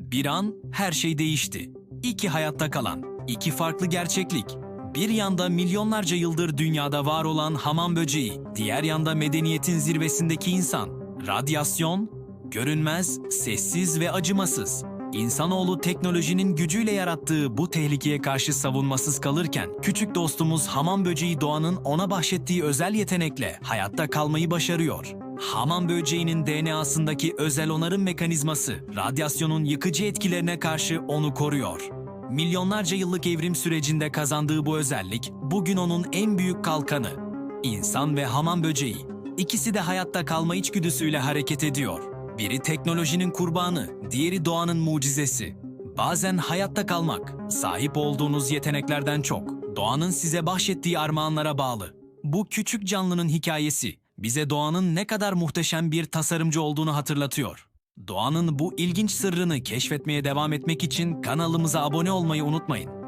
Bir an her şey değişti. İki hayatta kalan, iki farklı gerçeklik. Bir yanda milyonlarca yıldır dünyada var olan hamam böceği, diğer yanda medeniyetin zirvesindeki insan. Radyasyon, görünmez, sessiz ve acımasız. İnsanoğlu teknolojinin gücüyle yarattığı bu tehlikeye karşı savunmasız kalırken, küçük dostumuz hamam böceği doğanın ona bahşettiği özel yetenekle hayatta kalmayı başarıyor. Hamam böceğinin DNA'sındaki özel onarım mekanizması, radyasyonun yıkıcı etkilerine karşı onu koruyor. Milyonlarca yıllık evrim sürecinde kazandığı bu özellik, bugün onun en büyük kalkanı. İnsan ve hamam böceği, ikisi de hayatta kalma içgüdüsüyle hareket ediyor. Biri teknolojinin kurbanı, diğeri doğanın mucizesi. Bazen hayatta kalmak, sahip olduğunuz yeteneklerden çok, doğanın size bahşettiği armağanlara bağlı. Bu küçük canlının hikayesi, bize doğanın ne kadar muhteşem bir tasarımcı olduğunu hatırlatıyor. Doğanın bu ilginç sırrını keşfetmeye devam etmek için kanalımıza abone olmayı unutmayın.